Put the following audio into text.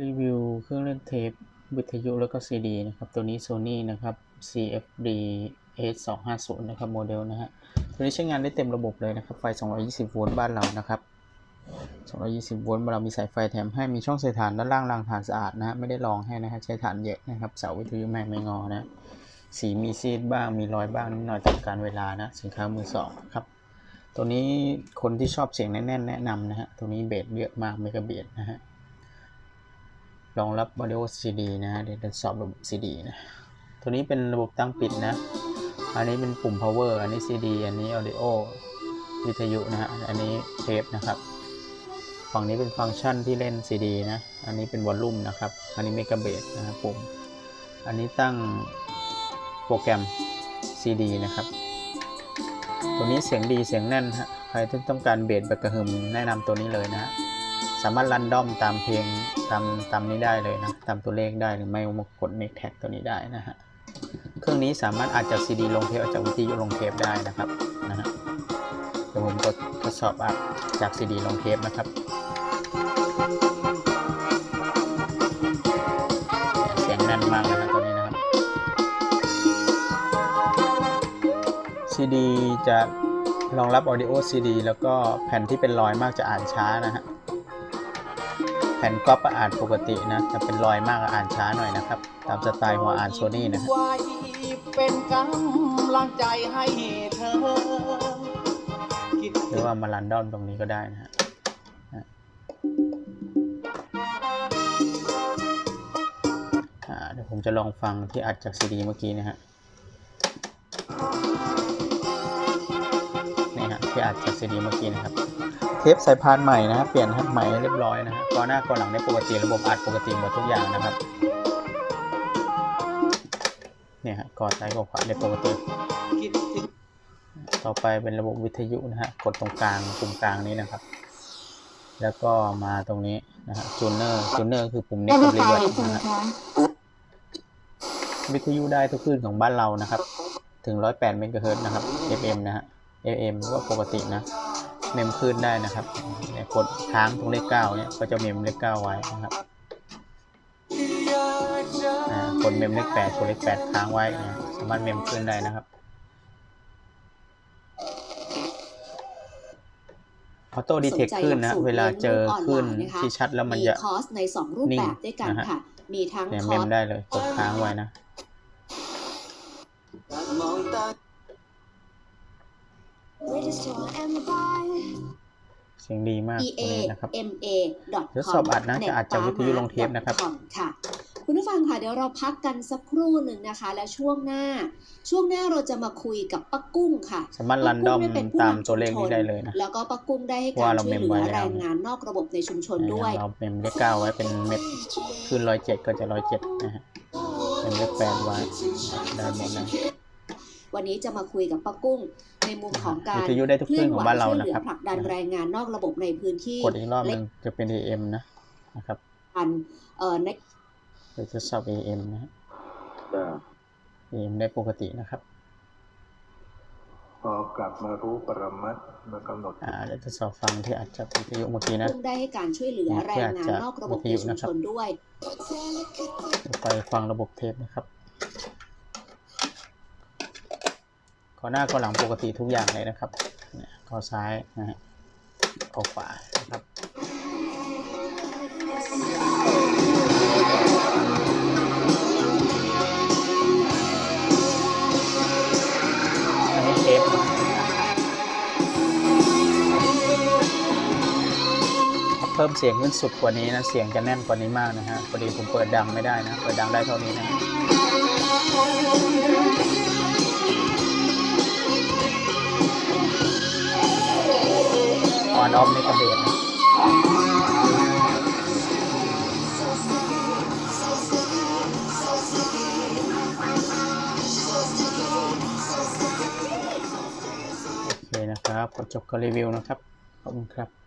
รีวิวเครื่องเล่นเทป วิทยุแล้วก็ซีดีนะครับ ตัวนี้ Sony นะครับ CFD S250 นะครับ โมเดลนะฮะ ตัวนี้ใช้งานได้เต็มระบบเลยนะครับ ไฟ 220 โวลต์บ้านเรานะครับ 220 โวลต์เรามีสายไฟแถมให้มีช่องใส่ถ่านด้านล่างรางถ่านสะอาดนะฮะ ไม่ได้ลองให้นะฮะ ใช้ถ่านเยอะนะครับ เสาวิทยุแม่ไม่งอนะ สีมีซีดบ้าง มีรอยบ้างนิดหน่อยตามการเวลานะ สินค้ามือสองครับ ตัวนี้คนที่ชอบเสียงแน่นๆแนะนำนะฮะ ตัวนี้เบสเยอะมากเมกะเบสนะฮะ รองรับ Audio CD นะฮะเดี๋ยวทดสอบระบบ CD นะตัวนี้เป็นระบบตั้งปิดนะ อันนี้เป็นปุ่ม power อันนี้ CD อันนี้ audio วิทยุนะฮะอันนี้เทปนะครับ ฝั่งนี้เป็นฟังก์ชันที่เล่น CD นะ อันนี้เป็นวอลลุ่มนะครับ อันนี้เมกะเบสนะครับปุ่ม อันนี้ตั้งโปรแกรม CD นะครับ ตัวนี้เสียงดีเสียงแน่นฮะ ใครที่ต้องการเบสแบบกระหึ่มแนะนำตัวนี้เลยนะฮะ สามารถรันดอมตามเพลงตามตามนี้ได้เลยนะ ตามตัวเลขได้หรือไม่มากดเมกแท็กตัวนี้ได้นะฮะ เครื่องนี้สามารถอาจจากซีดีลงเทปอาจจากวิทยุลงเทปได้นะครับนะฮะเดี๋ยวผมก็ทดสอบอัดจากซีดีลงเทปนะครับเสียงแน่นมากนะฮะตัวนี้นะครับซีดีจะรองรับ Audio CD แล้วก็แผ่นที่เป็นรอยมากจะอ่านช้านะฮะ ผ่นก๊อปอ่านปกตินะแต่เป็นรอยมากอ่านช้าหน่อยนะครับ ตามสไตล์หัวอ่านโซนี่นะฮะไว้เป็นกำลังใจให้เธอคิดหรือว่ามารันดอมตรงนี้ก็ได้นะฮะนะอ่าเดี๋ยวผมจะลองฟังที่อัดจากซีดีเมื่อกี้นะฮะ ที่อัดจากซีดีเมื่อกี้นะครับเทปสายพานใหม่นะฮะเปลี่ยนให้ใหม่เรียบร้อยนะฮะก่อนหน้าก่อนหลังได้ปกติระบบอัดปกติหมดทุกอย่างนะครับเนี่ยฮะก่อนซ้ายก่อนขวาได้ปกติคิดถึงต่อไปเป็นระบบวิทยุนะฮะกดตรงกลางปุ่มกลางนี้นะครับ แล้วก็มาตรงนี้นะฮะจูเนอร์จูเนอร์คือปุ่มนี้ได้กับไม่รีตาเวิยร์ใช่ไหมนะฮะคะวิทยุได้ทุกคลื่นของบ้านเรานะครับ ถึง 108เมกะเฮิรตซ์นะครับ FM นะฮะ AM ก็ปกตินะ เมมคลื่นได้นะครับเนี่ยกดค้างตรงเลข9เนี่ยก็จะเมมเลข9ไว้นะครับอ่ากดเมมเลข8กดเลข8ค้างไว้นะสามารถเมมคลื่นได้นะครับออโต้ดีเทคคลื่นนะ เวลาเจอคลื่นที่ชัดแล้วมันจะคอร์สใน2รูปแบบด้วยกันนิ่งนะฮะค่ะ มีทั้งเนี่ยคเมอร์มสได้เลยกดค้างไว้นะมองตา เสียงดีมาก EA ตัวนี้นะครับ MA เดี๋ยวสอบอัดนะจะอัดจากวิทยุลงเทปนะครับค่ะ คุณผู้ฟังค่ะเดี๋ยวเราพักกันสักครู่หนึ่งนะคะ แล้วช่วงหน้า ช่วงหน้าเราจะมาคุยกับป้ากุ้งค่ะสามารถรันดอมป้ากุ้งเยเป็นผู้ตามนำตัวเลขชุมชนี้ได้เลยนะแล้วก็ป้ากุ้งได้ให้เพราะการว่าเราช่วยเหเมมลืไว้อแล้วแรงงานนอกระบบในชุมชนด้วย เราเมมเลขเก้าไว้เป็นเม็ดขึ้นร้อยเจ็ดก็จะร้อยเจ็ดนะฮะเป็นเลขแปดไว้ได้หมดนะ วันนี้จะมาคุยกับป้ากุ้ง ในมุมของการวิทยุได้ทุกคลื่นของบ้านเรานะครับผลักดันแรงงานนอกระบบในพื้นที่กดอีกรอบหนึงจะเป็น AM นะนะครับการเอ่อในเดี๋ยวจะสอบ AM นะฮะ AM ได้ปกตินะครับพอกลับมารู้ปรมัตถ์มากำหนดอ่าเดี๋ยวจะสอบฟังที่อัดจากวิทยุเมื่อกี้นะกุ้งได้ให้การช่วยเหลือเนี่ยแรงงานนอกระบบในชุมชนด้วยเดี๋ยวไปฟังระบบเทปนะครับ ข้อหน้าข้อหลังปกติทุกอย่างเลยนะครับเนี่ยข้อซ้ายนะฮะข้อขวานะครับอันนี้เทปเพิ่มเสียงขึ้นสุดกว่านี้นะเสียงจะแน่นกว่านี้มากนะฮะพอดีผมเปิดดังไม่ได้นะเปิดดังได้เท่านี้นะ อนออฟนี่กระเบดนโอเคนะครับ ขอจบการรีวิวนะครับ ขอบคุณครับ